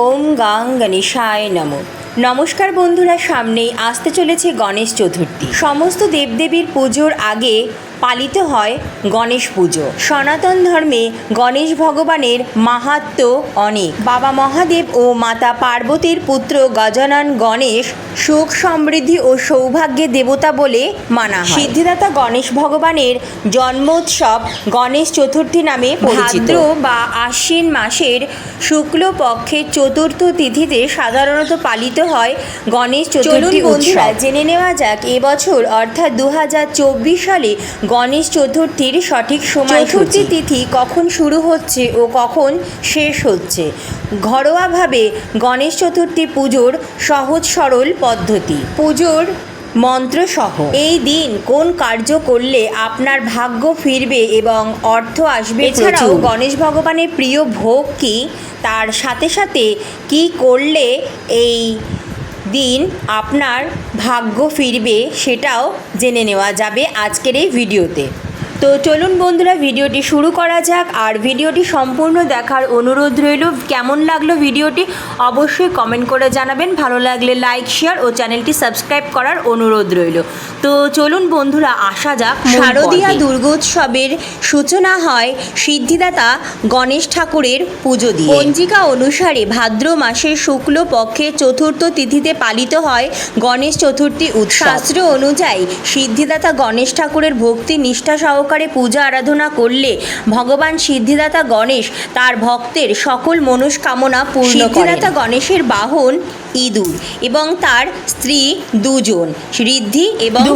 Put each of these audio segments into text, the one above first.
ওম গাং গণেশায় নমঃ। নমস্কার বন্ধুরা, সামনেই আসতে চলেছে গণেশ চতুর্থী। সমস্ত দেবদেবীর পুজোর আগে পালিত হয় গণেশ পুজো। সনাতন ধর্মে গণেশ ভগবানের মাহাত্ম্য অনেক। বাবা মহাদেব ও মাতা পার্বতীর পুত্র গজানন গণেশ সুখ সমৃদ্ধি ও সৌভাগ্যের দেবতা বলে মানা হয়। সিদ্ধিদাতা গণেশ ভগবানের জন্মোৎসব গণেশ চতুর্থী নামে পরিচিত। ভাদ্র বা আশ্বিন মাসের শুক্লপক্ষের চতুর্থ তিথিতে সাধারণত পালিত হয় গণেশ চতুর্থী বন্ধুরা জেনে নেওয়া যাক এবছর অর্থাৎ দু হাজার চব্বিশ সালে গণেশ চতুর্থীর সঠিক সময় চতুর্থী। তিথি কখন শুরু হচ্ছে ও কখন শেষ হচ্ছে? ঘরোয়াভাবে গণেশ চতুর্থী পুজোর সহজ সরল পদ্ধতি। পুজোর মন্ত্রসহ। এই দিন কোন কার্য করলে আপনার ভাগ্য ফিরবে এবং অর্থ আসবে? এছাড়াও গণেশ ভগবানের প্রিয় ভোগ কি? তার সাথে সাথে কি করলে এই দিন আপনার ভাগ্য ফিরবে সেটাও জেনে নেওয়া যাবে আজকের এই ভিডিওতে। তো চলুন বন্ধুরা ভিডিওটি শুরু করা যাক। আর ভিডিওটি সম্পূর্ণ দেখার অনুরোধ রইল কেমন লাগল ভিডিওটি অবশ্যই কমেন্ট করে জানাবেন। ভালো লাগলে লাইক শেয়ার ও চ্যানেলটি সাবস্ক্রাইব করার অনুরোধ রইল। তো চলুন বন্ধুরা আসা যাক। শারদীয়া দুর্গোৎসবের সূচনা হয় সিদ্ধিদাতা গণেশ ঠাকুরের পুজো দিয়ে। পঞ্জিকা অনুসারে ভাদ্র মাসের শুক্ল পক্ষে চতুর্থ তিথিতে পালিত হয় গণেশ চতুর্থী উৎসব। শাস্ত্র অনুযায়ী সিদ্ধিদাতা গণেশ ঠাকুরের ভক্তি নিষ্ঠা সহকারে পূজা আরাধনা করলে ভগবান সিদ্ধিদাতা গণেশ তার ভক্তের সকল মনস্কামনা পূর্ণ সিদ্ধিদাতা গণেশের বাহন ইঁদুর এবং তার স্ত্রী দুজন ঋদ্ধি এবং দু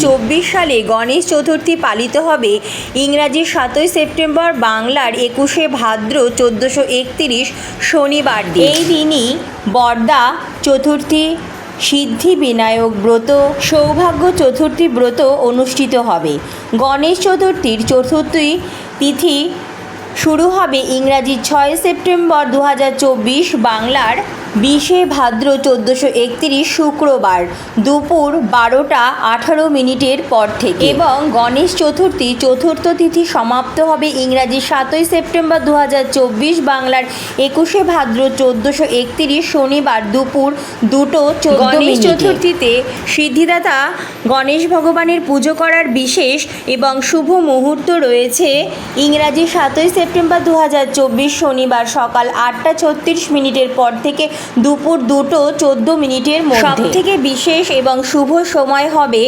চব্বিশ সালে গণেশ চতুর্থী পালিত হবে ইংরাজি সাতই সেপ্টেম্বর বাংলার একুশে ভাদ্র চোদ্দোশো একত্রিশ শনিবার দিন। এই দিনই বর্দা চতুর্থী সিদ্ধি বিনায়ক ব্রত, সৌভাগ্য চতুর্থী ব্রত অনুষ্ঠিত হবে। গণেশ চতুর্থীর চতুর্থী তিথি শুরু হবে ইংরাজি ছয় সেপ্টেম্বর দু হাজার চব্বিশ বাংলার বিশে ভাদ্র চোদ্দোশো একত্রিশ শুক্রবার দুপুর বারোটা আঠারো মিনিটের পর থেকে এবং গণেশ চতুর্থী চতুর্থ তিথি সমাপ্ত হবে ইংরাজি সাতই সেপ্টেম্বর দু হাজার চব্বিশ বাংলার একুশে ভাদ্র চোদ্দোশো একত্রিশ শনিবার দুপুর দুটো গণেশ চতুর্থীতে সিদ্ধিদাতা গণেশ ভগবানের পুজো করার বিশেষ এবং শুভ মুহূর্ত রয়েছে ইংরাজি সাতই সেপ্টেম্বর দু হাজার চব্বিশ শনিবার সকাল আটটা ছত্রিশ মিনিটের পর থেকে দুপুর দুটো চোদ্দ মিনিটের সব থেকে বিশেষ এবং শুভ সময় হবে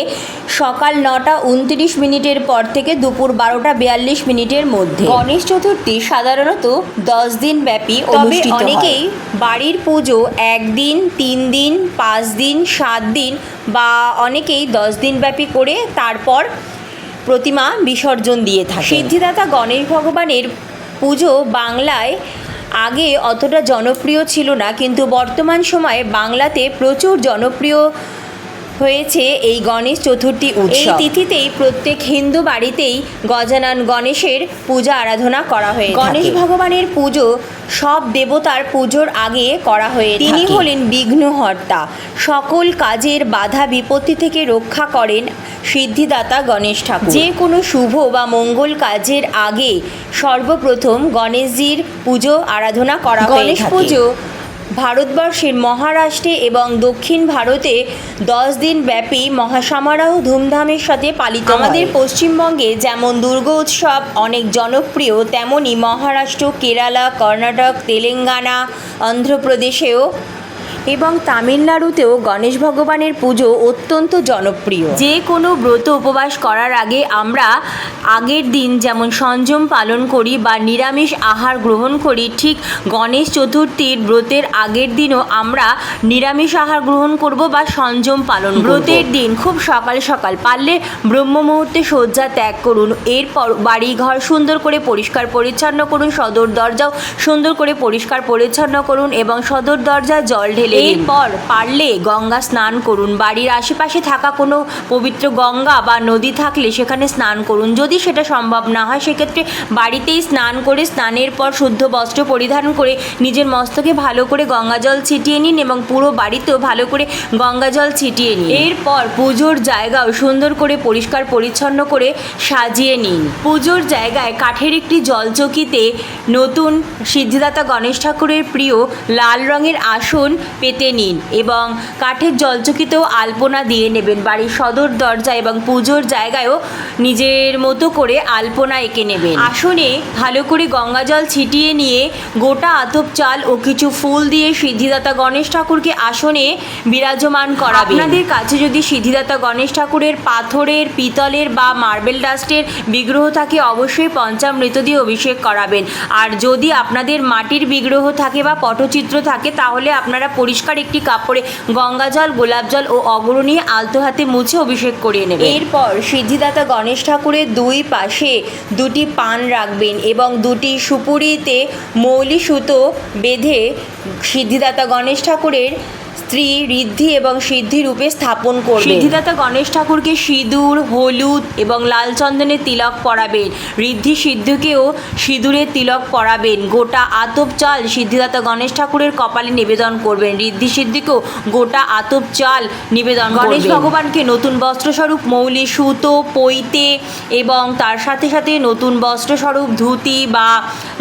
সকাল নটা উনত্রিশ মিনিটের পর থেকে দুপুর বারোটা বিয়াল্লিশ মিনিটের মধ্যে। গণেশ চতুর্থী সাধারণত দশ দিন ব্যাপী তবে অনেকেই বাড়ির পুজো একদিন তিন দিন পাঁচ দিন সাত দিন বা অনেকেই দশ দিন ব্যাপী করে তারপর প্রতিমা বিসর্জন দিয়ে থাকে সিদ্ধিদাতা গণেশ ভগবানের পুজো বাংলায় আগে অতটা জনপ্রিয় ছিল না কিন্তু বর্তমান সময়ে বাংলাতে প্রচুর জনপ্রিয় হয়েছে এই গণেশ চতুর্থী উৎসব। এই তিথিতেই প্রত্যেক হিন্দু বাড়িতেই গজানন গণেশের পূজা আরাধনা করা হয়ে গণেশ ভগবানের পুজো সব দেবতার পুজোর আগে করা হয়ে তিনি হলেন বিঘ্নহর্তা। সকল কাজের বাধা বিপত্তি থেকে রক্ষা করেন সিদ্ধিদাতা গণেশ ঠাকুর। যে কোনো শুভ বা মঙ্গল কাজের আগে সর্বপ্রথম গণেশজির পুজো আরাধনা করা গণেশ পুজো ভারতবর্ষের মহারাষ্ট্রে এবং দক্ষিণ ভারতে দশ দিন ব্যাপী মহাসমারোহ ধুমধামের সাথে পালিত আমাদের পশ্চিমবঙ্গে যেমন দুর্গা উৎসব অনেক জনপ্রিয় তেমনি মহারাষ্ট্র কেরালা কর্ণাটক তেলেঙ্গানা অন্ধ্রপ্রদেশেও এবং তামিলনাড়ুতেও গণেশ ভগবানের পুজো অত্যন্ত জনপ্রিয়। যে কোনো ব্রত উপবাস করার আগে আমরা আগের দিন যেমন সংযম পালন করি বা নিরামিষ আহার গ্রহণ করি ঠিক গণেশ চতুর্থীর ব্রতের আগের দিনও আমরা নিরামিষ আহার গ্রহণ করব বা সংযম পালন ব্রতের দিন খুব সকাল সকাল পারলে ব্রহ্ম মুহূর্তে শয্যা ত্যাগ করুন এরপর বাড়ি ঘর সুন্দর করে পরিষ্কার পরিচ্ছন্ন করুন সদর দরজাও সুন্দর করে পরিষ্কার পরিচ্ছন্ন করুন এবং সদর দরজায় জল ঢেলে এরপর পারলে গঙ্গা স্নান করুন। বাড়ির আশেপাশে থাকা কোনো পবিত্র গঙ্গা বা নদী থাকলে সেখানে স্নান করুন। যদি সেটা সম্ভব না হয়, সেক্ষেত্রে বাড়িতেই স্নান করে স্নানের পর শুদ্ধ বস্ত্র পরিধান করে নিজের মস্তকে ভালো করে গঙ্গা জল ছিটিয়ে নিন এবং পুরো বাড়িতেও ভালো করে গঙ্গা জল ছিটিয়ে নিন। এরপর পুজোর জায়গাও সুন্দর করে পরিষ্কার পরিচ্ছন্ন করে সাজিয়ে নিন। পুজোর জায়গায় কাঠের একটি জলচকিতে নতুন সিদ্ধিদাতা গণেশ ঠাকুরের প্রিয় লাল রঙের আসন পেতে নিন এবং কাঠের জলচকিতেও আলপনা দিয়ে নেবেন। বাড়ির সদর দরজা এবং পুজোর জায়গায়ও নিজের মতো করে আলপনা এঁকে নেবেন। আসনে ভালো করে গঙ্গা জল ছিটিয়ে নিয়ে গোটা আতপ চাল ও কিছু ফুল দিয়ে সিদ্ধিদাতা গণেশ ঠাকুরকে আসনে বিরাজমান করাবেন। আপনাদের কাছে যদি সিদ্ধিদাতা গণেশ ঠাকুরের পাথরের, পিতলের বা মার্বেল ডাস্টের বিগ্রহ থাকে, অবশ্যই পঞ্চামৃত দিয়ে অভিষেক করাবেন। আর যদি আপনাদের মাটির বিগ্রহ থাকে বা পটচিত্র থাকে, তাহলে আপনারা পরিষ্কার একটি কাপড়ে গঙ্গা জল, গোলাপ জল ও অগ্র নিয়ে আলতো হাতে মুছে অভিষেক করিয়ে নেবেন এরপর সিদ্ধিদাতা গণেশ ঠাকুরের দুই পাশে দুটি পান রাখবেন এবং দুটি সুপুরিতে মৌলি সুতো বেঁধে সিদ্ধিদাতা গণেশ ঠাকুরের স্ত্রী ঋদ্ধি এবং সিদ্ধি রূপে স্থাপন করবে। সিদ্ধিদাতা গণেশ ঠাকুরকে সিঁদুর হলুদ এবং লাল চন্দনের তিলক পরাবেন। ঋদ্ধি সিদ্ধকেও সিঁদুরের তিলক পরাবেন। গোটা আতপ চাল সিদ্ধিদাতা গণেশ ঠাকুরের কপালে নিবেদন করবেন। ঋদ্ধি সিদ্ধিকেও গোটা আতপ চাল নিবেদন গণেশ ভগবানকে নতুন বস্ত্রস্বরূপ মৌলি সুতো পৈতে এবং তার সাথে সাথে নতুন বস্ত্রস্বরূপ ধুতি বা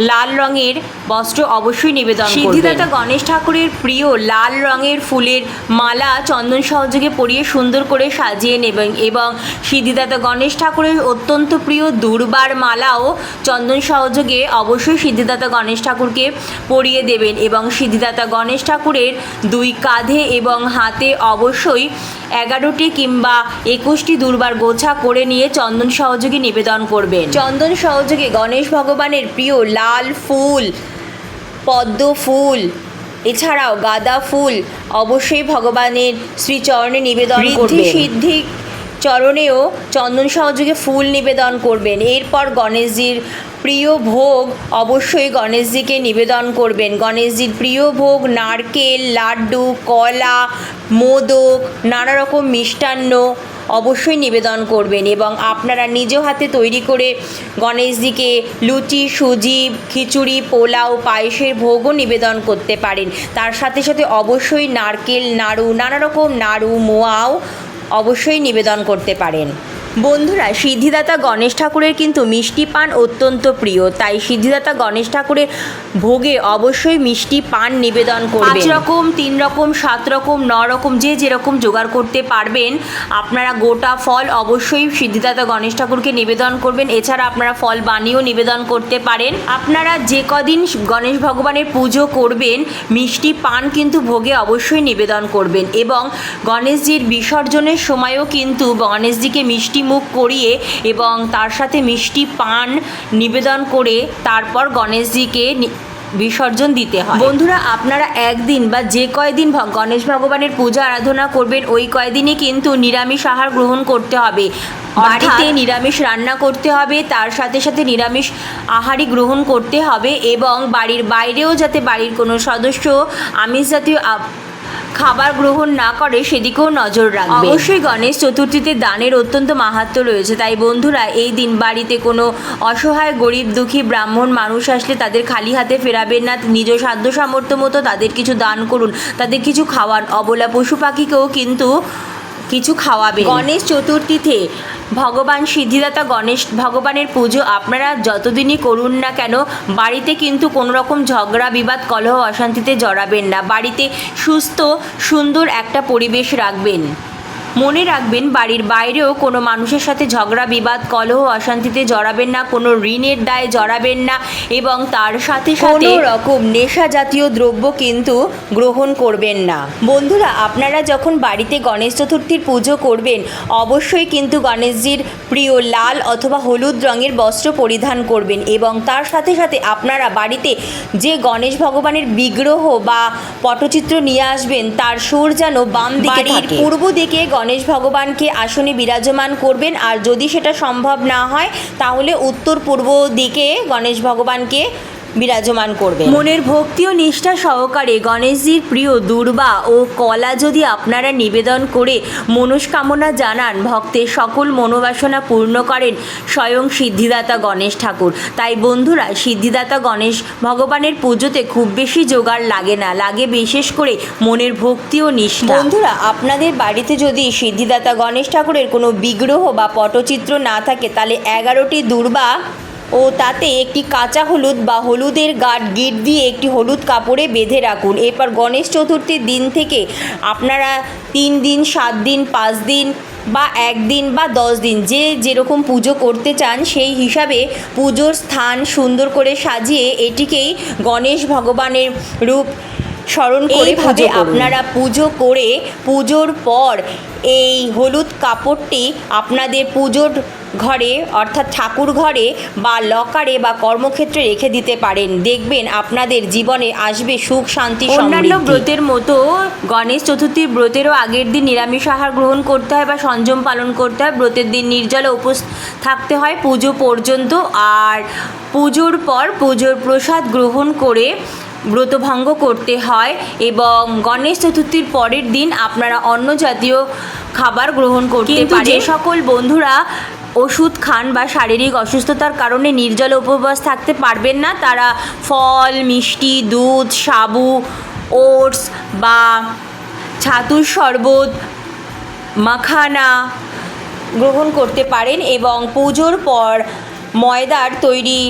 লাল রঙের বস্ত্র অবশ্যই নিবেদন সিদ্ধিদাতা গণেশ ঠাকুরের প্রিয় লাল রঙের ফুলের মালা চন্দন সহযোগে পরিয়ে সুন্দর করে সাজিয়ে নেবেন এবং সিদ্ধিদাতা গণেশ ঠাকুরের অত্যন্ত প্রিয় দুর্বার মালাও চন্দন সহযোগে অবশ্যই সিদ্ধিদাতা গণেশ ঠাকুরকে পরিয়ে দেবেন এবং সিদ্ধিদাতা গণেশ ঠাকুরের দুই কাঁধে এবং হাতে অবশ্যই এগারোটি কিংবা একুশটি দুর্বার গোছা করে নিয়ে চন্দন সহযোগে নিবেদন করবেন। চন্দন সহযোগে গণেশ ভগবানের প্রিয় লাল ফুল, পদ্ম ফুল এছাড়াও গাঁদা ফুল অবশ্যই ভগবানের শ্রীচরণে নিবেদন করবেন। সিদ্ধি চরণেও চন্দন সহযোগে ফুল নিবেদন করবেন। এরপর গণেশজির প্রিয় ভোগ অবশ্যই গণেশজিকে নিবেদন করবেন। গণেশজির প্রিয় ভোগ নারকেল লাড্ডু কলা মোদক নানা রকম মিষ্টান্ন অবশ্যই নিবেদন করবেন এবং আপনারা নিজ হাতে তৈরি করে গণেশজিকে লুচি, সুজি, খিচুড়ি, পোলাও, পায়েসের ভোগও নিবেদন করতে পারেন। তার সাথে সাথে অবশ্যই নারকেল, নাড়ু, নানা রকম নাড়ু, মোয়াও অবশ্যই নিবেদন করতে পারেন। বন্ধুরা, সিদ্ধিদাতা গণেশ ঠাকুরের কিন্তু মিষ্টি পান অত্যন্ত প্রিয়। তাই সিদ্ধিদাতা গণেশ ঠাকুরের ভোগে অবশ্যই মিষ্টি পান নিবেদন করবেন। পাঁচ রকম, তিন রকম, সাত রকম, ন রকম, যে যেরকম জোগাড় করতে পারবেন, আপনারা গোটা ফল অবশ্যই সিদ্ধিদাতা গণেশ ঠাকুরকে নিবেদন করবেন। এছাড়া আপনারা ফল বানিয়েও নিবেদন করতে পারেন। আপনারা যে কদিন গণেশ ভগবানের পুজো করবেন, মিষ্টি পান কিন্তু ভোগে অবশ্যই নিবেদন করবেন। এবং গণেশজির বিসর্জনের সময়ও কিন্তু গণেশজিকে মিষ্টি মুখ করিয়ে এবং তার সাথে মিষ্টি পান নিবেদন করে তারপর গণেশজিকে বিসর্জন দিতে হয়। বন্ধুরা আপনারা একদিন বা যে কয়দিন গণেশ ভগবানের পূজা আরাধনা করবেন ওই কয়দিনই কিন্তু নিরামিষ আহার গ্রহণ করতে হবে। বাড়িতে নিরামিষ রান্না করতে হবে তার সাথে সাথে নিরামিষ আহারই গ্রহণ করতে হবে এবং বাড়ির বাইরেও যাতে বাড়ির কোনো সদস্য আমিষ জাতীয় খাবার গ্রহণ না করে সেদিকেও নজর রাখবে। অবশ্যই গণেশ চতুর্থীতে দানের অত্যন্ত মাহাত্ম রয়েছে। তাই বন্ধুরা, এই দিন বাড়িতে কোনো অসহায়, গরিব, দুঃখী, ব্রাহ্মণ মানুষ আসলে তাদের খালি হাতে ফেরাবেন না। নিজ সাধ্য সামর্থ্য মতো তাদের কিছু দান করুন। তাদের কিছু খাওয়ান। অবলা পশু পাখিকেও কিন্তু কিছু খাওয়াবে গণেশ চতুর্থীতে ভগবান সিদ্ধিদাতা গণেশ, ভগবানের পুজো আপনারা যতদিনই করুন না কেন, বাড়িতে কিন্তু কোনো রকম ঝগড়া, বিবাদ, কলহ, অশান্তিতে জড়াবেন না। বাড়িতে সুস্থ, সুন্দর একটা পরিবেশ রাখবেন। মনে রাখবেন বাড়ির বাইরেও কোনো মানুষের সাথে ঝগড়া বিবাদ কলহ অশান্তিতে জড়াবেন না কোনো ঋণের দায়ে জড়াবেন না এবং তার সাথে সাথে রকম নেশা জাতীয় দ্রব্য কিন্তু গ্রহণ করবেন না। বন্ধুরা আপনারা যখন বাড়িতে গণেশ চতুর্থীর পুজো করবেন অবশ্যই কিন্তু গণেশজির প্রিয় লাল অথবা হলুদ রঙের বস্ত্র পরিধান করবেন এবং তার সাথে সাথে আপনারা বাড়িতে যে গণেশ ভগবানের বিগ্রহ বা পটচিত্র নিয়ে আসবেন তার সুর যেন বাম দিকে পূর্ব দিকে গণেশ ভগবানকে আসনে বিরাজমান করবেন? আর যদি সেটা সম্ভব না হয়, তাহলে উত্তর পূর্ব দিকে গণেশ ভগবানকে বিরাজমান করবে। মনের ভক্তি ও নিষ্ঠা সহকারে গণেশজির প্রিয় দুর্বা ও কলা যদি আপনারা নিবেদন করে মনস্কামনা জানান ভক্তের সকল মনোবাসনা পূর্ণ করেন স্বয়ং সিদ্ধিদাতা গণেশ ঠাকুর। তাই বন্ধুরা সিদ্ধিদাতা গণেশ ভগবানের পুজোতে খুব বেশি জোগাড় লাগে না লাগে বিশেষ করে মনের ভক্তি ও নিষ্ঠা। বন্ধুরা আপনাদের বাড়িতে যদি সিদ্ধিদাতা গণেশ ঠাকুরের কোনো বিগ্রহ বা পটচিত্র না থাকে তাহলে এগারোটি দুর্বা ও তাতে একটি কাঁচা হলুদ বা হলুদের গাঢ় গিট দিয়ে একটি হলুদ কাপড়ে বেঁধে রাখুন। এরপর গণেশ চতুর্থীর দিন থেকে আপনারা তিন দিন সাত দিন পাঁচ দিন বা একদিন বা দশ দিন যে যেরকম পুজো করতে চান সেই হিসাবে পুজোর স্থান সুন্দর করে সাজিয়ে এটিকেই গণেশ ভগবানের রূপ স্মরণ করে ভাবে আপনারা পুজো করে পুজোর পর এই হলুদ কাপড়টি আপনাদের পুজোর ঘরে অর্থাৎ ঠাকুর ঘরে বা লকারে বা কর্মক্ষেত্রে রেখে দিতে পারেন। দেখবেন আপনাদের জীবনে আসবে সুখ শান্তি অন্যান্য ব্রতের মতো গণেশ চতুর্থীর ব্রতেরও আগের দিন নিরামিষ আহার গ্রহণ করতে হয় বা সংযম পালন করতে হয়। ব্রতের দিন নির্জলে উপোস থাকতে হয় পুজো পর্যন্ত আর পুজোর পর পুজোর প্রসাদ গ্রহণ করে ব্রতভঙ্গ করতে হয় এবং গণেশ চতুর্থীর পরের দিন আপনারা অন্য জাতীয় খাবার গ্রহণ করতে পারেন। যে সকল বন্ধুরা ওষুধ খান বা শারীরিক অসুস্থতার কারণে নির্জল উপবাস থাকতে পারবেন না। তারা ফল, মিষ্টি, দুধ, সাবু, ওটস বা ছাতুর শরবত, মাখানা গ্রহণ করতে পারেন এবং পুজোর পর ময়দার তৈরি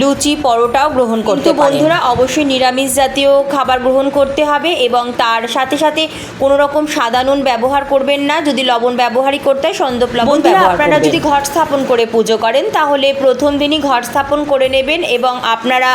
লুচি পরোটাও গ্রহণ করতে বন্ধুরা অবশ্যই নিরামিষ জাতীয় খাবার গ্রহণ করতে হবে এবং তার সাথে সাথে কোনো রকম সাদা নুন ব্যবহার করবেন না। যদি লবণ ব্যবহারই করতে হয় সন্দপ লবণ ব্যবহার আপনারা যদি ঘট স্থাপন করে পুজো করেন তাহলে প্রথম দিনই ঘট স্থাপন করে নেবেন এবং আপনারা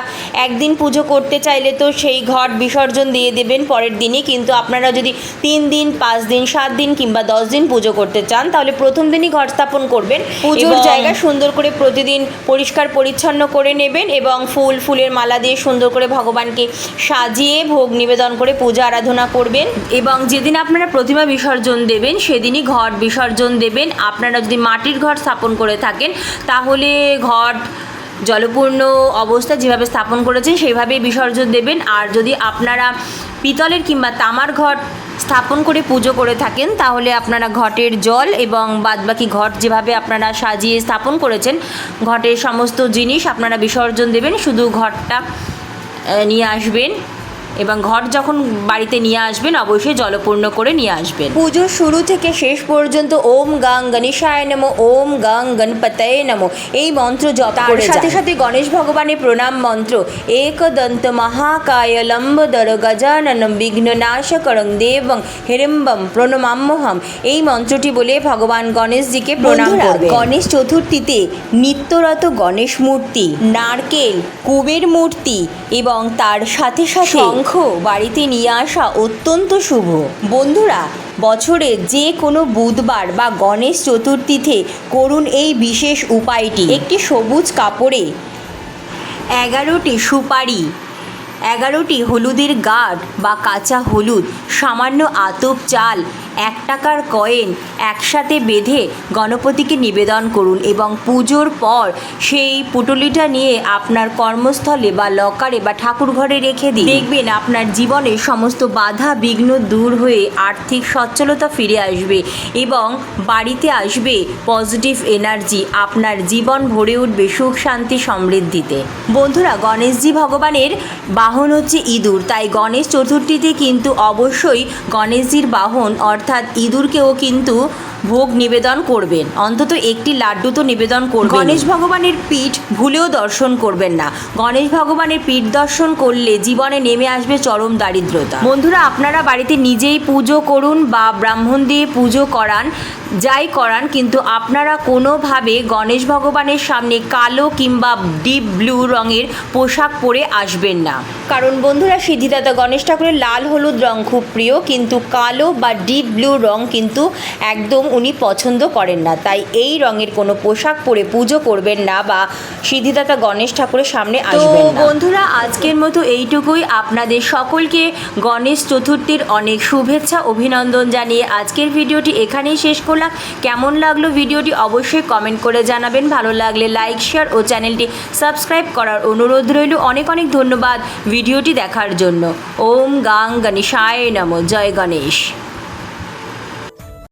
একদিন পুজো করতে চাইলে তো সেই ঘট বিসর্জন দিয়ে দেবেন পরের দিনই। কিন্তু আপনারা যদি তিন দিন পাঁচ দিন সাত দিন কিংবা দশ দিন পুজো করতে চান তাহলে প্রথম দিনই ঘট স্থাপন করবেন পুজোর জায়গা সুন্দর করে প্রতিদিন পরিষ্কার পরিচ্ছন্ন করে নেবেন। এবং ফুল, ফুলের মালা দিয়ে সুন্দর করে ভগবানকে সাজিয়ে ভোগ নিবেদন করে পূজা, আরাধনা করবেন। এবং যেদিন আপনারা প্রতিমা বিসর্জন দেবেন, সেদিনই ঘট বিসর্জন দেবেন। আপনারা যদি মাটির ঘর স্থাপন করে থাকেন, তাহলে ঘট, জলপূর্ণ অবস্থা যেভাবে স্থাপন করেছেন সেইভাবেই বিসর্জন দেবেন। আর যদি আপনারা পিতলের কিংবা তামার ঘট স্থাপন করে পুজো করে থাকেন, তাহলে আপনারা ঘটের জল এবং বাদবাকি ঘট যেভাবে আপনারা সাজিয়ে স্থাপন করেছেন, ঘটের সমস্ত জিনিস আপনারা বিসর্জন দেবেন, শুধু ঘটটা নিয়ে আসবেন। এবং ঘট যখন বাড়িতে নিয়ে আসবেন অবশ্যই জলপূর্ণ করে নিয়ে আসবেন। পুজোর শুরু থেকে শেষ পর্যন্ত ওম গাং গণেশায় নমো ওম গাং গণপতয়ে নমো এই মন্ত্র জপ তার সাথে সাথে গণেশ ভগবানের প্রণাম মন্ত্র একদন্ত মহাকায় লম্বদর গজাননম বিঘ্ননাশকরং দেবং হিড়িম্বম প্রণমাম্যহম এই মন্ত্রটি বলে ভগবান গণেশজিকে প্রণাম করবে গণেশ চতুর্থীতে নিত্যরত গণেশ মূর্তি নারকেল কুবের মূর্তি এবং তার সাথে সাথে শঙ্খ বাড়িতে নিয়ে আসা অত্যন্ত শুভ। বন্ধুরা, বছরে যে কোনো বুধবার বা গণেশ চতুর্থীতে করুন এই বিশেষ উপায়টি। একটি সবুজ কাপড়ে এগারোটি সুপারি, এগারোটি হলুদের গাঢ় বা কাঁচা হলুদ, সামান্য আতপ চাল এক টাকার কয়েন একসাথে বেঁধে গণপতিকে নিবেদন করুন এবং পুজোর পর সেই পুটলিটা নিয়ে আপনার কর্মস্থলে বা লকারে বা ঠাকুর ঘরে রেখে দিন। দেখবেন আপনার জীবনে সমস্ত বাধা বিঘ্ন দূর হয়ে আর্থিক সচ্ছলতা ফিরে আসবে এবং বাড়িতে আসবে পজিটিভ এনার্জি। আপনার জীবন ভরে উঠবে সুখ, শান্তি, সমৃদ্ধিতে। বন্ধুরা, গণেশজি ভগবানের বাহন হচ্ছে ইঁদুর। তাই গণেশ চতুর্থীতে কিন্তু অবশ্যই গণেশজির বাহন অর্থাৎ ইঁদুরকেও কিন্তু ভোগ নিবেদন করবেন। অন্তত একটি লাড্ডু তো নিবেদন করবেন গণেশ ভগবানের পীঠ ভুলেও দর্শন করবেন না। গণেশ ভগবানের পীঠ দর্শন করলে জীবনে নেমে আসবে চরম দারিদ্রতা। বন্ধুরা আপনারা বাড়িতে নিজেই পুজো করুন বা ব্রাহ্মণ দিয়ে পুজো করান যাই করান কিন্তু আপনারা কোনোভাবে গণেশ ভগবানের সামনে কালো কিংবা ডিপ ব্লু রঙের পোশাক পরে আসবেন না। কারণ বন্ধুরা সিদ্ধিদাতা গণেশ ঠাকুরের লাল হলুদ রং খুব প্রিয় কিন্তু কালো বা ডিপ ব্লু রং কিন্তু একদম উনি পছন্দ করেন না। তাই এই রঙের কোনো পোশাক পরে পুজো করবেন না বা সিদ্ধিদাতা গণেশ ঠাকুরের সামনে আসবেন না। বন্ধুরা আজকের মতো এইটুকুই। আপনাদের সকলকে গণেশ চতুর্থীর অনেক শুভেচ্ছা অভিনন্দন জানিয়ে আজকের ভিডিওটি এখানেই শেষ করলাম। কেমন লাগল ভিডিওটি অবশ্যই কমেন্ট করে জানাবেন। ভালো লাগলে লাইক শেয়ার ও চ্যানেলটি সাবস্ক্রাইব করার অনুরোধ রইল। অনেক অনেক ধন্যবাদ ভিডিওটি দেখার জন্য। ওম গাং গণেশায় নম। জয় গণেশ।